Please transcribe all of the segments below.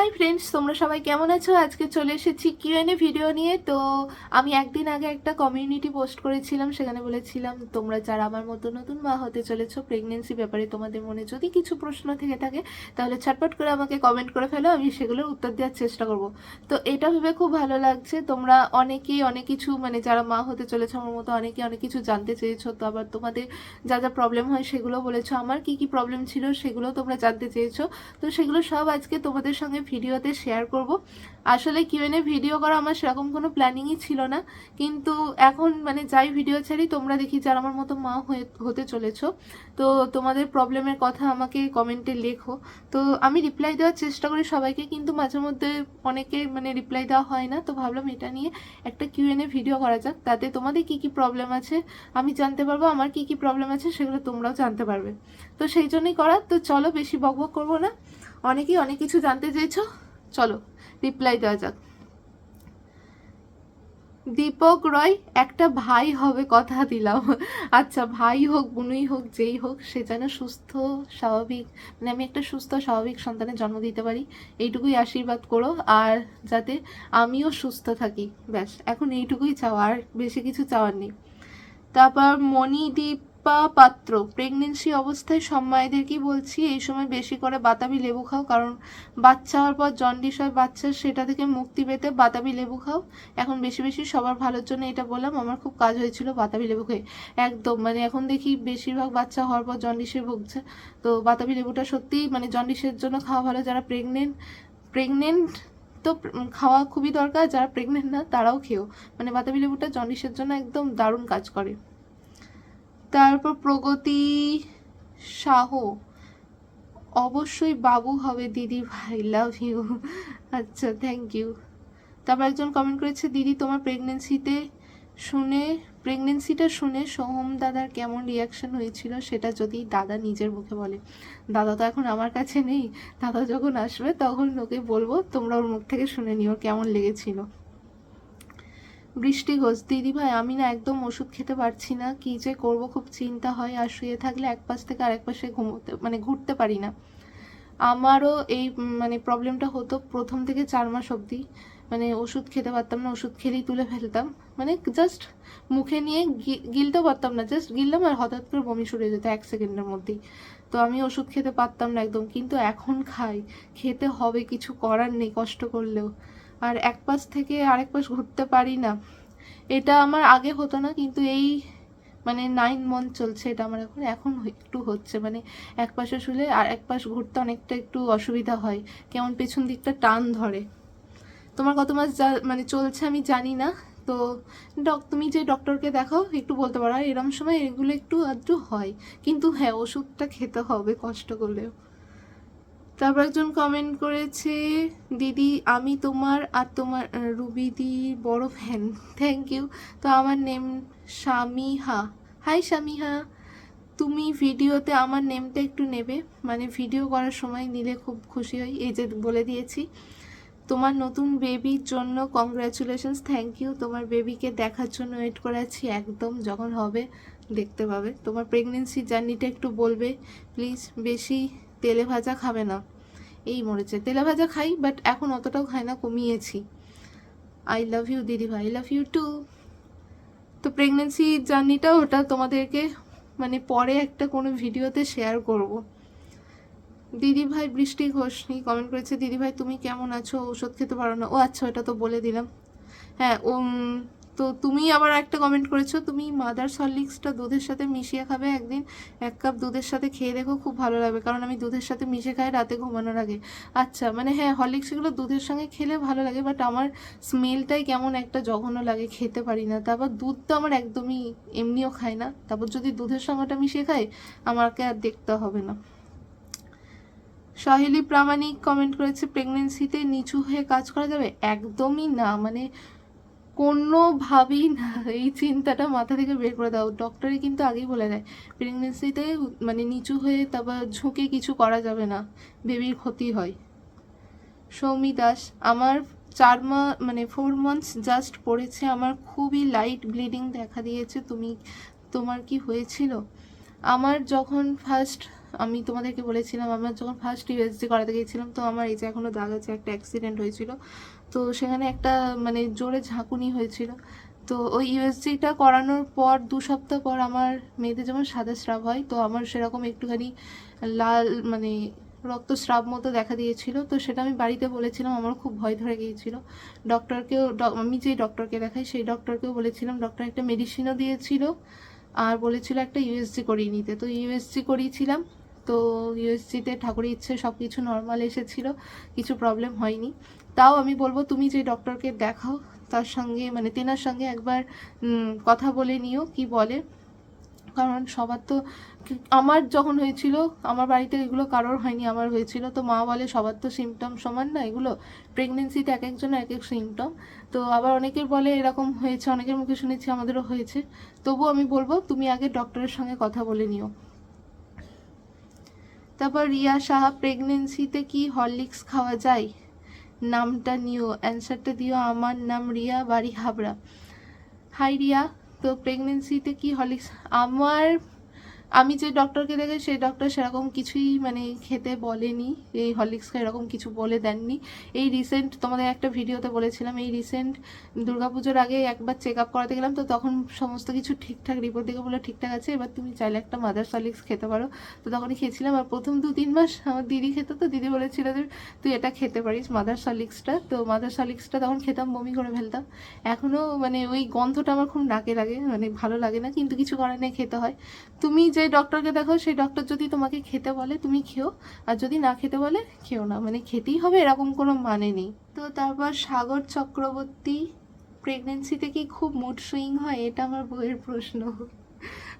Hi friends তোমরা সবাই কেমন আছো? আজকে চলে এসেছি কিউএনএ ভিডিও নিয়ে। তো আমি একদিন আগে একটা কমিউনিটি পোস্ট করেছিলাম, সেখানে বলেছিলাম, তোমরা যারা আমার মতো নতুন মা হতে চলেছো প্রেগনেন্সি ব্যাপারে তোমাদের মনে যদি কিছু প্রশ্ন থেকে থাকে, তাহলে ছটপট করে আমাকে কমেন্ট করে ফেলো, আমি সেগুলোর উত্তর দেওয়ার চেষ্টা করব। তো এটা ভেবে খুব ভালো লাগছে। তোমরা অনেকেই অনেক কিছু মানে যারা মা হতে চলেছো আমার মতো অনেকে অনেক কিছু জানতে চেয়েছো। তো আবার তোমাদের যা যা প্রবলেম হয় সেগুলো বলেছ। আমার কি কি প্রবলেম ছিল সেগুলো তোমরা জানতে চেয়েছো। তো সেগুলো সব আজকে তোমাদের সঙ্গে ভিডিওতে শেয়ার করব। আসলে কিউএনএ ভিডিও করা আমার সেরকম কোনো প্ল্যানিংই ছিল না। কিন্তু এখন মানে যাই ভিডিও ছাড়ি, তোমরা দেখি যারা আমার মতো মা হয়ে, হতে চলেছ। তো তোমাদের প্রবলেমের কথা আমাকে কমেন্টে লেখো। তো আমি রিপ্লাই দেওয়ার চেষ্টা করি সবাইকে, কিন্তু মাঝে মধ্যে অনেকে মানে রিপ্লাই দেওয়া হয় না। তো ভাবলাম এটা নিয়ে একটা কিউএনএ ভিডিও করা যাক। তাতে তোমাদের কি কি প্রবলেম আছে? আমি জানতে পারব, আমার কি কি প্রবলেম আছে সেগুলো তোমরাও জানতে পারবে। তো সেই জন্যই করা। তো চলো বেশি বকবক করব না। অনেকেই অনেক কিছু জানতে চেয়েছো? চলো রিপ্লাই দেওয়া যাক। দীপক রয়, একটা ভাই হবে কথা দিলাম। আচ্ছা ভাই হোক, বুনুই হোক, যেই হোক, সে যেন সুস্থ, স্বাভাবিক মানে আমি একটা সুস্থ, স্বাভাবিক সন্তানের জন্ম দিতে পারি, এইটুকুই আশীর্বাদ করো, আর যাতে আমিও সুস্থ থাকি। ব্যাস, এখন এইটুকুই চাওয়া, আর বেশি কিছু চাওয়ার নেই। তারপর মণিদীপা পাত্র? প্রেগনেন্সি অবস্থায় সব মায়েদেরকেই বলছি? এই সময় বেশি করে বাতাবি লেবু খাও, কারণ বাচ্চা হওয়ার পর জন্ডিস হয় বাচ্চার সেটা থেকে মুক্তি পেতে বাতাবি লেবু খাও। এখন বেশি বেশি সবার ভালোর জন্য এটা বললাম, আমার খুব কাজ হয়েছিল বাতাবি লেবু খেয়ে। একদম মানে এখন দেখি বেশিরভাগ বাচ্চা হওয়ার পর জন্ডিসে ভুগছে। তো বাতাবি লেবুটা সত্যিই মানে জন্ডিসের জন্য খাওয়া ভালো, যারা প্রেগনেন্ট প্রেগনেন্ট তো খাওয়া খুবই দরকার, যারা প্রেগনেন্ট না, তারাও খেও। মানে বাতাবি লেবুটা জন্ডিসের জন্য একদম দারুণ কাজ করে। তারপর প্রগতি শাহ। অবশ্যই বাবু হবে দিদি ভাই লাভ ইউ আচ্ছা থ্যাংক ইউ তারপর একজন কমেন্ট করেছে, দিদি, তোমার প্রেগনেন্সিতে শুনে প্রেগনেন্সিটা শুনে সোহম দাদার কেমন রিয়াকশন হয়েছিল সেটা যদি দাদা নিজের মুখে বলে। দাদা তো এখন আমার কাছে নেই। দাদা যখন আসবে তখন ওকে বলব, তোমরা ওর মুখ থেকে শুনে নিও কেমন লেগেছিল। বৃষ্টি ঘোষ দিদি ভাই, আমি না একদম ওষুধ খেতে পারছি না। কি যে করব, খুব চিন্তা হয়। আর শুয়ে থাকলে এক পাশ থেকে আরেক পাশে ঘুমোতে মানে ঘুরতে পারি না। আমারও এই মানে প্রবলেমটা হতো প্রথম থেকে চার মাস অবধি। মানে ওষুধ খেতে পারতাম না, ওষুধ খেলেই তুলে ফেলতাম। মানে জাস্ট মুখে নিয়ে গিলতেও পারতাম না। জাস্ট গিললাম আর হঠাৎ করে বমি হয়ে যেত এক সেকেন্ডের মধ্যেই। তো আমি ওষুধ খেতে পারতাম না একদম। কিন্তু এখন খাই। খেতে হবে, কিছু করার নেই, কষ্ট করলেও। আর এক পাশ থেকে আরেক পাশ ঘুরতে পারি না। এটা আমার আগে হতো না, কিন্তু এই মানে নাইন মান্থ চলছে এটা আমার এখন এখন একটু হচ্ছে। মানে এক পাশে শুলে আর এক পাশ ঘুরতে অনেকটা একটু অসুবিধা হয়। কেমন পেছন দিকটা টান ধরে। তোমার কত মাস যা মানে চলছে আমি জানি না। তো ডক তুমি যে ডক্টরকে দেখাও, একটু বলতে পারো। আর এরম সময় এগুলো একটু আধটু হয়। কিন্তু হ্যাঁ ওষুধটা খেতে হবে কষ্ট করলেও। তারপর একজন কমেন্ট করেছে, দিদি, আমি তোমার আর তোমার রুবিদির বড় ফ্যান থ্যাংক ইউ তো আমার নেম শামিহা হাই শামিহা তুমি ভিডিওতে আমার নেমটা একটু নেবে মানে ভিডিও করার সময় নিলে খুব খুশি হই। এই যে বলে দিয়েছি, তোমার নতুন বেবির জন্য কংগ্রাচুলেশনস থ্যাংক ইউ তোমার বেবিকে দেখার জন্য ওয়েট করে আছি একদম যখন হবে দেখতে পাবে। তোমার প্রেগনেন্সি জার্নিটা একটু বলবে প্লিজ বেশি তেলে ভাজা খাবে না। এই মরেছে। তেলে ভাজা খাই বাট এখন অতটাও খাই না কমিয়েছি। আই লাভ ইউ দিদি ভাই আই লাভ ইউ টু তো প্রেগনেন্সি জার্নিটা ওটা তোমাদেরকে মানে পরে একটা কোনো ভিডিওতে শেয়ার করব। দিদি ভাই বৃষ্টি ঘোষনি কমেন্ট করেছে দিদি ভাই তুমি কেমন আছো? ওষুধ খেতে পারো না? ও আচ্ছা ওটা তো বলে দিলাম। হ্যাঁ উম, তো তুমি আবার একটা কমেন্ট করেছ, তুমি মাদার সলিক্সটা দুধের সাথে মিশিয়ে খাবে একদিন। এক কাপ দুধের সাথে খেয়ে দেখো খুব ভালো লাগবে, কারণ আমি দুধের সাথে মিশে খাই রাতে ঘুমানোর আগে। আচ্ছা মানে হ্যাঁ হরলিক্স এগুলো দুধের সঙ্গে খেলে ভালো লাগে বাট আমার স্মেলটাই কেমন একটা জঘন্য লাগে, খেতে পারি না। তারপর দুধ তো আমার একদমই এমনিও খাই না। তারপর যদি দুধের সঙ্গেটা মিশিয়ে খাই, আমাকে আর দেখতে হবে না। সাহেলি প্রামাণিক কমেন্ট করেছে প্রেগনেন্সিতে নিচু হয়ে কাজ করা যাবে? একদমই না মানে কোনোভাবেই না, এই চিন্তাটা মাথা থেকে বের করে দাও। ডক্টরে কিন্তু আগেই বলে দেয় প্রেগনেন্সিতে মানে নিচু হয়ে তারপর ঝুঁকে কিছু করা যাবে না বেবির ক্ষতি হয়। সৌমি দাস, আমার চার মা মানে ফোর মান্থস জাস্ট পড়েছে, আমার খুবই লাইট ব্লিডিং দেখা দিয়েছে, তুমি, তোমার কি হয়েছিল? আমার যখন ফার্স্ট আমি তোমাদেরকে বলেছিলাম, আমার যখন ফার্স্ট ইউএসজি করাতে গিয়েছিলাম, তো আমার এই যে এখনও দাগ আছে, একটা অ্যাক্সিডেন্ট হয়েছিল তো সেখানে একটা মানে জোরে ঝাঁকুনি হয়েছিল। তো ওই ইউএসজিটা করানোর পর দু সপ্তাহ পর আমার মেয়েদের যেমন সাদা স্রাব হয়, তো আমার সেরকম একটুখানি লাল মানে রক্তস্রাব মতো দেখা দিয়েছিল। তো সেটা আমি বাড়িতে বলেছিলাম, আমার খুব ভয় ধরে গিয়েছিল। ডক্টরকেও আমি যেই ডক্টরকে দেখাই সেই ডক্টরকেও বলেছিলাম, ডক্টর একটা মেডিসিনও দিয়েছিল আর বলেছিল একটা ইউএসজি করিয়ে নিতে। তো ইউএসজি করিয়েছিলাম, তো ইউএসজিতে ঠাকুরের ইচ্ছে সব কিছু নর্মাল এসেছিল, কিছু প্রবলেম হয়নি। তাও আমি বলব, তুমি যে ডক্টরকে দেখাও, তার সঙ্গে মানে তেনার সঙ্গে একবার কথা বলে নিও কি বলে। কারণ সবার তো, আমার যখন হয়েছিল, আমার বাড়িতে এগুলো কারোর হয়নি, আমার হয়েছিল। তো মা বলে, সবার তো সিমটম সমান না এগুলো। প্রেগনেন্সিতে এক একজন এক এক সিমটম তো আবার অনেকের বলে, এরকম হয়েছে, অনেকের মুখে শুনেছি, আমাদেরও হয়েছে। তবু আমি বলব, তুমি আগে ডক্টরের সঙ্গে কথা বলে নিও। তারপর রিয়া সাহা প্রেগনেন্সিতে কি হরলিক্স খাওয়া যায়? নামটা নিও, অ্যান্সারটা দিও, আমার নাম রিয়া বাড়ি হাবড়া। হাই রিয়া, তো প্রেগনেন্সিতে কি হলিক্স? আমার আমি যে ডক্টরকে দেখে সেই ডক্টর সেরকম কিছুই মানে খেতে বলেনি। এই হরলিক্সকে এরকম কিছু বলে দেননি। এই রিসেন্ট তোমাদের একটা ভিডিওতে বলেছিলাম, এই রিসেন্ট দুর্গাপুজোর আগে একবার চেক আপ করাতে গেলাম, তো তখন সমস্ত কিছু ঠিকঠাক রিপোর্ট দেখে বলে ঠিকঠাক আছে, এবার তুমি চাইলে একটা মাদার হরলিক্স খেতে পারো। তো তখনই খেয়েছিলাম, আর প্রথম দু তিন মাস আমার দিদি খেত, তো দিদি বলেছিল যে, তুই এটা খেতে পারিস মাদার সলিক্সটা তো মাদার সলিক্সটা তখন খেতাম, বমি করে ফেলতাম। এখনও মানে ওই গন্ধটা আমার খুব নাকে লাগে মানে ভালো লাগে না, কিন্তু কিছু করার নেই, খেতে হয়। তুমি যে ডক্টরকে দেখো, সেই ডক্টর যদি তোমাকে খেতে বলে, তুমি খেও। আর যদি না খেতে বলে, খেও না। মানে খেতেই হবে, এরকম কোনো মানে নেই। তো তারপর সাগর চক্রবর্তী প্রেগনেন্সিতে কি খুব মুড সুইং হয়? এটা আমার বইয়ের প্রশ্ন।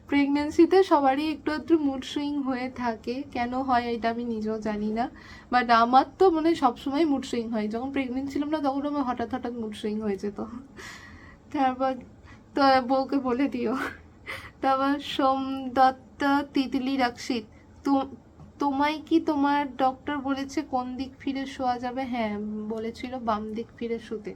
প্রেগনেন্সিতে সবারই একটু একটু মুড সুইং হয়ে থাকে। কেন হয় এটা আমি নিজেও জানি না। বাট আমার তো মানে সবসময় মুড সুইং হয়। যখন প্রেগনেন্ট ছিলাম না, তখন আমার হঠাৎ হঠাৎ মুড সুইং হয়ে যেত। তারপর তো বউকে বলে দিও। তারপর সোম দত্ত তিতলি রাক্ষিত তো- তোমায় কি তোমার ডক্টর বলেছে কোন দিক ফিরে শোয়া যাবে? হ্যাঁ বলেছিল বাম দিক ফিরে শুতে।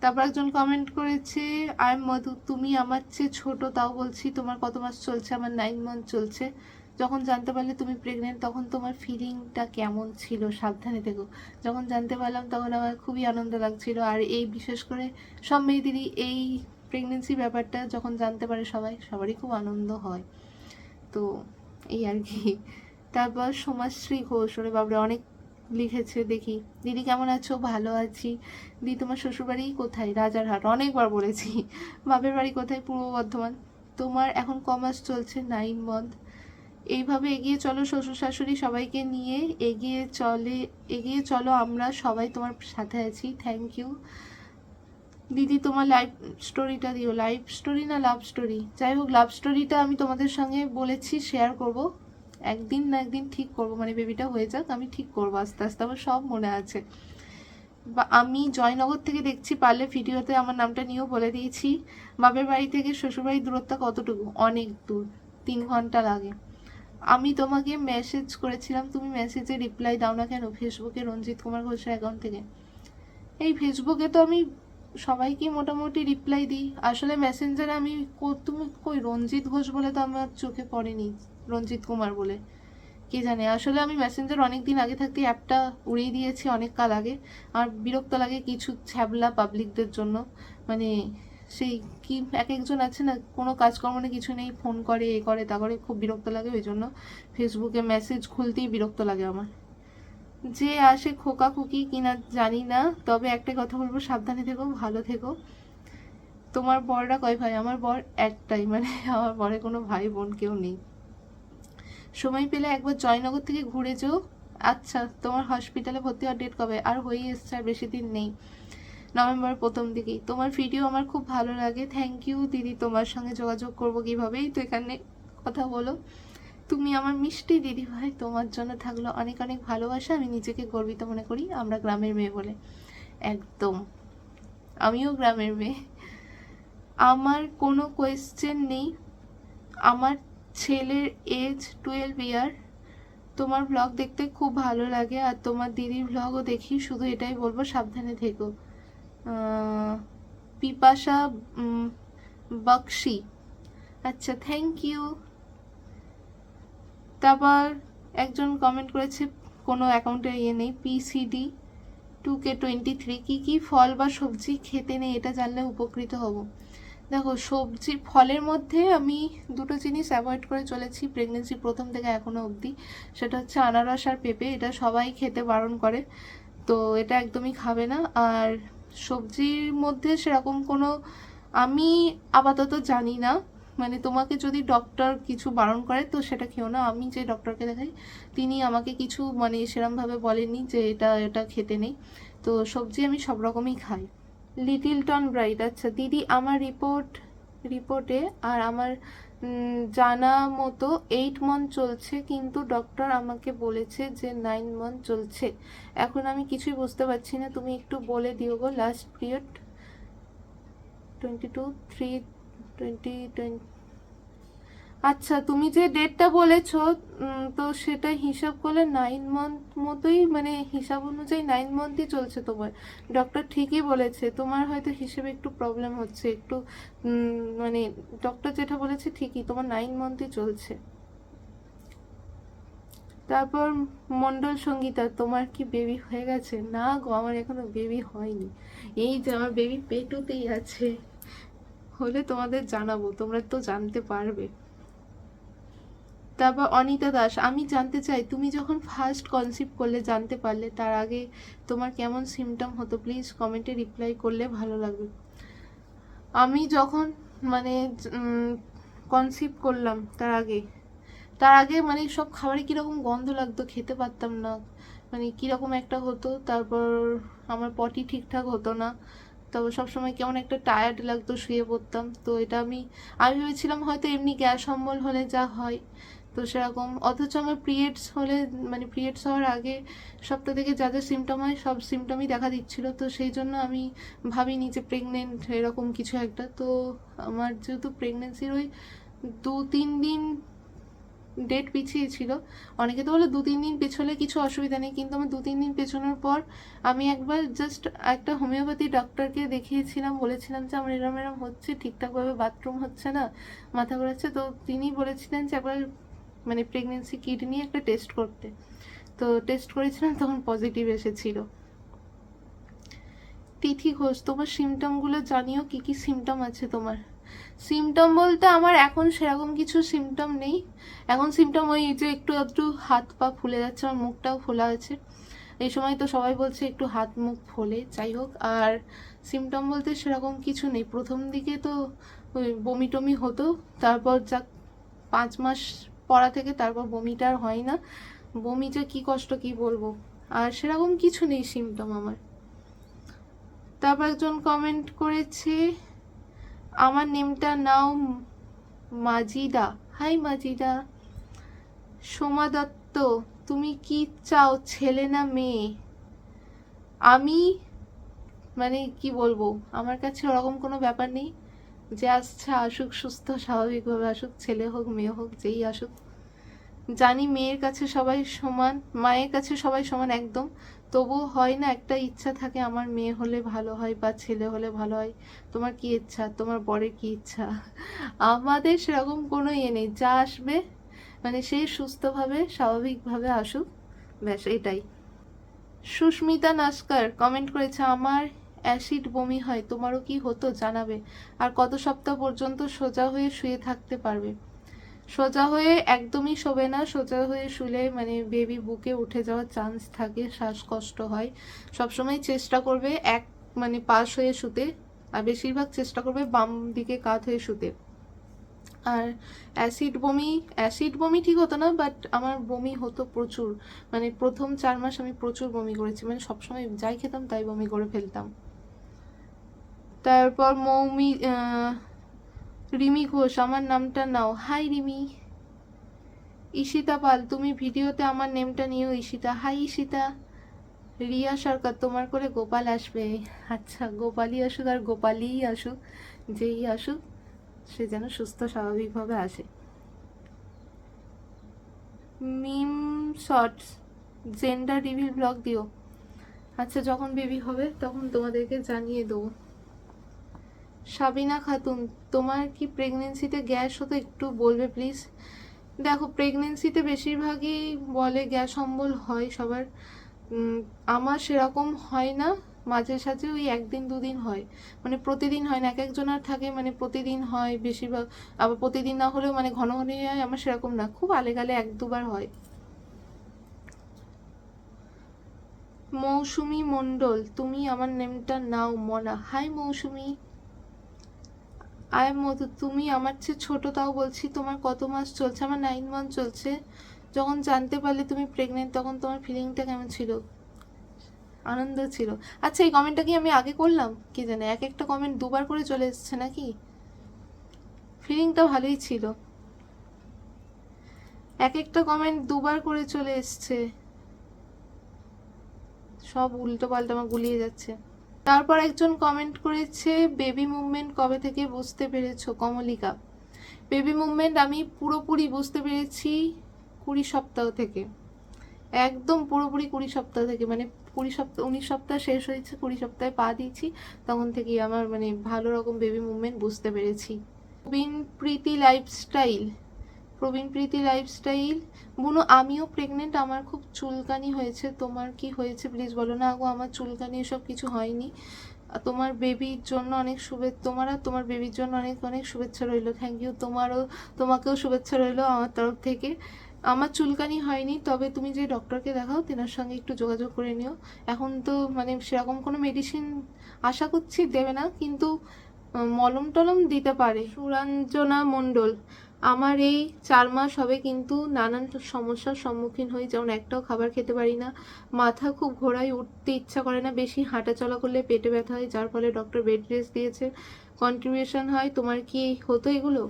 তারপর একজন কমেন্ট করেছে, আর মধু, তুমি আমার চেয়ে ছোট, তাও বলছি তোমার কত মাস চলছে? আমার নাইন মান্থ চলছে। যখন জানতে পারলে তুমি প্রেগনেন্ট তখন তোমার ফিলিংটা কেমন ছিল? সাবধানে থেকো। যখন জানতে পারলাম, তখন আমার খুবই আনন্দ লাগছিল। আর এই, বিশেষ করে সব মেয়েদেরই এই প্রেগনেন্সি ব্যাপারটা যখন জানতে পারে সবাই, সবারই খুব আনন্দ হয়। তো এই আর কি। তারপর সমাজশ্রী ঘোষ, ওরে বাবরে অনেক লিখেছে দেখি। দিদি, কেমন আছো? ভালো আছি। দিদি, তোমার শ্বশুরবাড়ি কোথায়? রাজারহাট। অনেকবার বলেছি। বাপের বাড়ি কোথায়? পূর্ব বর্ধমান। তোমার এখন কমাস চলছে নাইন মন্থ এইভাবে এগিয়ে চলো শ্বশুর শাশুড়ি সবাইকে নিয়ে। এগিয়ে চলে, এগিয়ে চলো আমরা সবাই তোমার সাথে আছি। থ্যাংক ইউ দিদি, তোমার লাইফ স্টোরিটা দিও। লাইফ স্টোরি না লাভ স্টোরি যাই হোক লাভ স্টোরিটা আমি তোমাদের সঙ্গে বলেছি শেয়ার করব। একদিন না একদিন ঠিক করব। মানে বেবিটা হয়ে যাক, আমি ঠিক করব। আস্তে আস্তে আমার সব মনে আছে। বা আমি জয়নগর থেকে দেখছি, পারলে ভিডিওতে আমার নামটা নিয়েও বলে দিয়েছি। বাপের বাড়ি থেকে শ্বশুরবাড়ির দূরত্ব কতটুকু? অনেক দূর, তিন ঘণ্টা লাগে। আমি তোমাকে মেসেজ করেছিলাম, তুমি মেসেজে রিপ্লাই দাও না কেন? ফেসবুকে রঞ্জিত কুমার ঘোষের অ্যাকাউন্ট থেকে। এই ফেসবুকে তো আমি সবাইকে মোটামুটি রিপ্লাই দিই। আসলে মেসেঞ্জারে আমি তুমি কই রঞ্জিত ঘোষ বলে তো আমার চোখে পড়েনি, রঞ্জিত কুমার বলে। কে জানে? আসলে আমি মেসেঞ্জার অনেক দিন আগে থাকতে অ্যাপটা উড়িয়ে দিয়েছি, অনেক কাল আগে। আর বিরক্ত লাগে কিছু ছ্যাবলা পাবলিকদের জন্য। মানে সেই কি এক একজন আছে না, কোনো কাজকর্ম নেই কিছু নেই ফোন করে, এ করে, তা করে, খুব বিরক্ত লাগে ওই জন্য। ফেসবুকে মেসেজ খুলতেই বিরক্ত লাগে আমার। যে আসে খোকা খুকি কিনা জানি না, তবে একটা কথা বলব, সাবধানে থেকো, ভালো থেকো। তোমার বররা কয় ভাই? আমার বর একটাই মানে আমার বরে কোনো ভাই, বোন কেউ নেই। সময় পেলে একবার জয়নগর থেকে ঘুরে যেও। আচ্ছা তোমার হসপিটালে ভর্তি হওয়ার ডেট কবে? আর হয়ে এসছে, আর বেশি দিন নেই। নভেম্বর প্রথম দিকেই। তোমার ভিডিও আমার খুব ভালো লাগে। থ্যাংক ইউ দিদি, তোমার সঙ্গে যোগাযোগ করব কীভাবেই তো এখানে কথা বলো। তুমি আমার মিষ্টি দিদি ভাই, তোমার জন্য থাকল অনেক অনেক ভালোবাসা, আমি নিজেকে গর্বিত মনে করি, আমরা গ্রামের মেয়ে বলে। একদম। আমিও গ্রামের মেয়ে। আমার কোনো কোয়েশ্চেন নেই। আমার ছেলের এজ টুয়েলভ ইয়ার তোমার ব্লগ দেখতে খুব ভালো লাগে আর তোমার দিদির ব্লগও দেখি, শুধু এটাই বলব, সাবধানে থেকো। পিপাসা বক্সি আচ্ছা থ্যাংক ইউ তারপর একজন কমেন্ট করেছে, কোনো অ্যাকাউন্টে ইয়ে নেই PCD two K twenty three কী কী ফল বা সবজি খেতে নেই, এটা জানলে উপকৃত হব। দেখো, সবজি, ফলের মধ্যে আমি দুটো জিনিস অ্যাভয়েড করে চলেছি প্রেগনেন্সি প্রথম থেকে এখনও অবধি। সেটা হচ্ছে আনারস আর পেঁপে, এটা সবাই খেতে বারণ করে, তো এটা একদমই খাবে না। আর সবজির মধ্যে সেরকম কোনো আমি আপাতত জানি না মানে তোমাকে যদি ডক্টর কিছু বারণ করে, তো সেটা খেও না। আমি যে ডক্টরকে দেখাই, তিনি আমাকে কিছু মানে সেরমভাবে বলেনি যে এটা এটা খেতে নেই। তো সবজি আমি সব রকমই খাই। লিটিল টন ব্রাইট আচ্ছা দিদি, আমার রিপোর্ট রিপোর্টে আর আমার জানা মতো এইট মান্থ চলছে, কিন্তু ডক্টর আমাকে বলেছে যে নাইন মান্থ চলছে। এখন আমি কিছুই বুঝতে পারছি না। তুমি একটু বলে দিও গো last period twenty two three twenty আচ্ছা তুমি যে ডেটটা বলেছ তো সেটা হিসাব করলে নাইন মান্থ মতোই মানে হিসাব অনুযায়ী নাইন মান্থই চলছে তোমার। ডক্টর ঠিকই বলেছে, তোমার হয়তো হিসেবে একটু প্রবলেম হচ্ছে, একটু মানে ডক্টর যেটা বলেছে ঠিকই, তোমার নাইন মান্থই চলছে। তারপর মন্ডল সঙ্গীতা, তোমার কি বেবি হয়ে গেছে? না গো, আমার এখনও বেবি হয়নি। এই যে আমার বেবি পেটুতেই আছে। হলে তোমাদের জানাব, তোমরা তো জানতে পারবে। তারপর অনিতা দাস, আমি জানতে চাই, তুমি যখন ফার্স্ট কনসিভ করলে জানতে পারলে, তার আগে তোমার কেমন সিমটম হতো? প্লিজ কমেন্টে রিপ্লাই করলে ভালো লাগবে। আমি যখন মানে কনসিভ করলাম তার আগে তার আগে মানে সব খাবারে কীরকম গন্ধ লাগতো, খেতে পারতাম না। মানে কীরকম একটা হতো, তারপর আমার পটি ঠিকঠাক হতো না। তারপর সবসময় কেমন একটা টায়ার্ড লাগতো, শুয়ে পড়তাম। তো এটা আমি আমি ভেবেছিলাম হয়তো এমনি গ্যাস অম্বল হলে যা হয়। তো সেরকম, অথচ আমার পিরিয়ডস হলে মানে পিরিয়ডস হওয়ার আগে সপ্তাহ থেকে যা যা সিমটম হয়, সব সিমটমই দেখা দিচ্ছিল। তো সেই জন্য আমি ভাবিনি যে প্রেগনেন্ট এরকম কিছু একটা। তো আমার যেহেতু প্রেগনেন্সির ওই দু তিন দিন ডেট পিছিয়ে ছিল। অনেকে তো বলে দু, তিন দিন পেছলে কিছু অসুবিধা নেই, কিন্তু আমার দু, তিন দিন পেছনোর পর আমি একবার জাস্ট একটা হোমিওপ্যাথি ডক্টরকে দেখিয়েছিলাম, বলেছিলাম যে আমার এরম এরম হচ্ছে ঠিকঠাকভাবে বাথরুম হচ্ছে না, মাথা ঘোরাচ্ছে। তো তিনি বলেছিলেন যে একবার মানে প্রেগনেন্সি কিট নিয়ে একটা টেস্ট করতে। তো টেস্ট করেছিলাম, তখন পজিটিভ এসেছিল। তিথি ঘোষ, তোমার সিমটমগুলো জানিও, কি কি সিমটম আছে তোমার? সিমটম বলতে আমার এখন সেরকম কিছু সিমটম নেই। এখন সিমটম ওই যে একটু একটু হাত পা ফুলে যাচ্ছে, আমার মুখটাও ফোলা আছে এই সময় তো সবাই বলছে একটু হাত, মুখ ফোলে, যাই হোক। আর সিমটম বলতে সেরকম কিছু নেই। প্রথম দিকে তো ওই বমি টমি হতো, তারপর যাক, পাঁচ মাস পড়া থেকে তারপর বমিটা আর হয় না। বমি যে কী কষ্ট, কি বলব? আর সেরকম কিছু নেই সিমটম আমার। তারপর একজন কমেন্ট করেছে আমার নেমটা নাও মাজিদা। হাই মাজিদা। সোমা দত্ত, তুমি কি চাও ছেলে না মেয়ে? আমি মানে কি বলব, আমার কাছে ওরকম কোনো ব্যাপার নেই যে আসছে, আসুক, সুস্থ, স্বাভাবিকভাবে আসুক, ছেলে হোক, মেয়ে হোক, যেই আসুক। জানি মেয়ের কাছে সবাই সমান, মায়ের কাছে সবাই সমান একদম। তবুও হয় না, একটা ইচ্ছা থাকে আমার মেয়ে হলে ভালো হয় বা ছেলে হলে ভালো হয়। তোমার কি ইচ্ছা? তোমার বরের কি ইচ্ছা? আমাদের সেরকম কোনো ইয়ে নেই, যা আসবে মানে সেই সুস্থভাবে, স্বাভাবিকভাবে আসুক, ব্যাস এটাই। সুস্মিতা নাস্কার কমেন্ট করেছে, আমার অ্যাসিড বমি হয়, তোমারও কি হতো? জানাবে। আর কত সপ্তাহ পর্যন্ত সোজা হয়ে শুয়ে থাকতে পারবে। সোজা হয়ে একদমই শোবে না, সোজা হয়ে শুলে মানে বেবি বুকে উঠে যাওয়ার চান্স থাকে, শ্বাসকষ্ট হয়। সবসময় চেষ্টা করবে এক মানে পাশ হয়ে শুতে, আর বেশিরভাগ চেষ্টা করবে বাম দিকে কাত হয়ে শুতে। আর অ্যাসিড বমি অ্যাসিড বমি ঠিক হতো না বাট আমার বমি হতো প্রচুর। মানে প্রথম চার মাস আমি প্রচুর বমি করেছি মানে সবসময় যাই খেতাম তাই বমি করে ফেলতাম। তারপর মৌমি রিমি ঘোষ, আমার নামটা নাও। হাই রিমি। ঈশিতা পাল, তুমি ভিডিওতে আমার নেমটা নিও ঈশিতা। হাই ঈশিতা। রিয়া সরকার, তোমার করে গোপাল আসবে। আচ্ছা গোপালই আসুক আর গোপালই আসুক, যেই আসুক, সে যেন সুস্থ, স্বাভাবিকভাবে আসে। Mim shorts, gender reveal vlog দিও। আচ্ছা যখন বেবি হবে, তখন তোমাদেরকে জানিয়ে দেবো। সাবিনা খাতুন, তোমার কি প্রেগনেন্সিতে গ্যাস হতো একটু বলবে প্লিজ দেখো প্রেগনেন্সিতে বেশিরভাগই বলে গ্যাস অম্বল হয় সবার। আমার সেরকম হয় না, মাঝে সাঝে ওই একদিন, দুদিন হয়। মানে প্রতিদিন হয় না, এক একজনের থাকে মানে প্রতিদিন হয় বেশিরভাগ। আবার প্রতিদিন না হলেও মানে ঘন ঘনই হয়, আমার সেরকম না, খুব আলে গালে এক দুবার হয়। মৌসুমি মণ্ডল, তুমি আমার নেমটা নাও, মনা। হাই মৌসুমি। আয় মধু, তুমি আমার চেয়ে ছোট, তাও বলছি তোমার কত মাস চলছে? আমার নাইন মান্থ চলছে। যখন জানতে পারলে তুমি প্রেগনেন্ট তখন তোমার ফিলিংটা কেমন ছিল? আনন্দ ছিল। আচ্ছা এই কমেন্টটা কি আমি আগে করলাম? কি জানে, এক একটা কমেন্ট দুবার করে চলে এসেছে নাকি? ফিলিংটা ভালোই ছিল। এক একটা কমেন্ট দুবার করে চলে এসছে। সব উল্টো পাল্টা আমার গুলিয়ে যাচ্ছে। তারপর একজন কমেন্ট করেছে বেবি মুভমেন্ট কবে থেকে বুঝতে পেরেছ কমলিকা? বেবি মুভমেন্ট আমি পুরোপুরি বুঝতে পেরেছি কুড়ি সপ্তাহ থেকে। একদম পুরোপুরি কুড়ি সপ্তাহ থেকে মানে কুড়ি সপ্তাহ, উনিশ সপ্তাহ শেষ হয়েছে, কুড়ি সপ্তাহে পা দিয়েছি, তখন থেকেই আমার মানে ভালো রকম বেবি মুভমেন্ট বুঝতে পেরেছি। প্রবীণ প্রীতি লাইফস্টাইল প্রবীণ প্রীতি লাইফস্টাইল বুনো, আমিও প্রেগনেন্ট আমার খুব চুলকানি হয়েছে। তোমার কি হয়েছে? প্লিজ বলো না, আগো, আমার চুলকানি এসব কিছু হয়নি। তোমার বেবির জন্য অনেক শুভে, তোমার আর তোমার বেবির জন্য অনেক অনেক শুভেচ্ছা রইল। থ্যাংক ইউ তোমারও, তোমাকেও শুভেচ্ছা রইল আমার তরফ থেকে। আমার চুলকানি হয়নি, তবে তুমি যে ডক্টরকে দেখাও, তেনার সঙ্গে একটু যোগাযোগ করে নিও। এখন তো মানে সেরকম কোনো মেডিসিন আশা করছি দেবে না, কিন্তু মলম টলম দিতে পারে। সুরাঞ্জনা মণ্ডল আমার এই চার মাস হবে কিন্তু নানান সমস্যার সম্মুখীন হই। যেমন একটাও খাবার খেতে পারি না। মাথা খুব ঘোড়ায় উঠতে ইচ্ছা করে না। বেশি হাঁটা চলা করলে পেটে ব্যথা হয়, যার ফলে ডক্টর বেড রেস্ট দিয়েছে। কন্ট্রিবিউশন হয়। তোমার কি হতো এগুলো?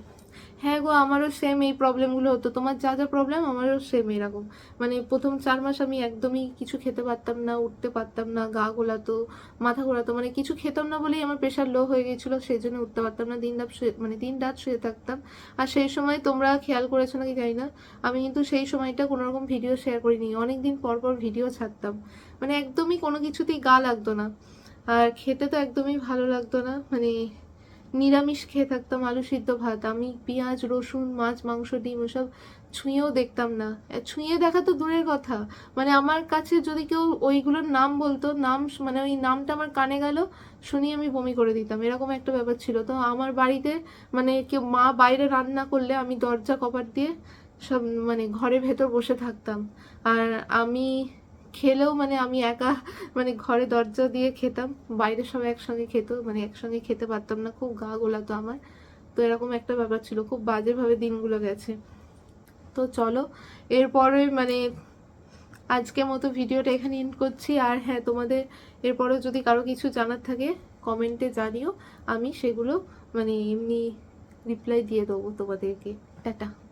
হ্যাঁ গো, আমারও সেম এই প্রবলেমগুলো হতো। তোমার যা যা প্রবলেম আমারও সেম এরকম। মানে প্রথম চার মাস আমি একদমই কিছু খেতে পারতাম না, উঠতে পারতাম না, গা গোলাতো, মাথা ঘোরাতো মানে কিছু খেতাম না বলেই আমার প্রেশার লো হয়ে গিয়েছিল, সেই জন্য উঠতে পারতাম না, দিন রাত শুয়ে মানে দিন রাত শুয়ে থাকতাম। আর সেই সময় তোমরা খেয়াল করেছ নাকি জানি না, আমি কিন্তু সেই সময়টা কোনো রকম ভিডিও শেয়ার করিনি অনেক দিন পর পর ভিডিও ছাড়তাম। মানে একদমই কোনো কিছুতেই গা লাগতো না। আর খেতে তো একদমই ভালো লাগতো না মানে নিরামিষ খেয়ে থাকতাম আলু সিদ্ধ ভাত। আমি পেঁয়াজ, রসুন, মাছ, মাংস, ডিম ওসব ছুঁয়েও দেখতাম না। ছুঁয়ে দেখা তো দূরের কথা। মানে আমার কাছে যদি কেউ ওইগুলোর নাম বলতো, নাম মানে ওই নামটা আমার কানে গেল শুনি আমি বমি করে দিতাম। এরকম একটা ব্যাপার ছিল। তো আমার বাড়িতে মানে কেউ মা বাইরে রান্না করলে আমি দরজা কপাট দিয়ে সব মানে ঘরের ভেতর বসে থাকতাম। আর আমি খেলেও মানে আমি একা মানে ঘরে দরজা দিয়ে খেতাম। বাইরে সব একসঙ্গে খেত মানে একসঙ্গে খেতে পারতাম না, খুব গা গোলাতো আমার। তো এরকম একটা ব্যাপার ছিল, খুব বাজেভাবে দিনগুলো গেছে। তো চলো, এরপরে মানে আজকের মতো ভিডিওটা এখানে এন্ড করছি। আর হ্যাঁ তোমাদের এরপরেও যদি কারও কিছু জানার থাকে কমেন্টে জানিও। আমি সেগুলো মানে এমনি রিপ্লাই দিয়ে দেবো তোমাদেরকে। টাটা।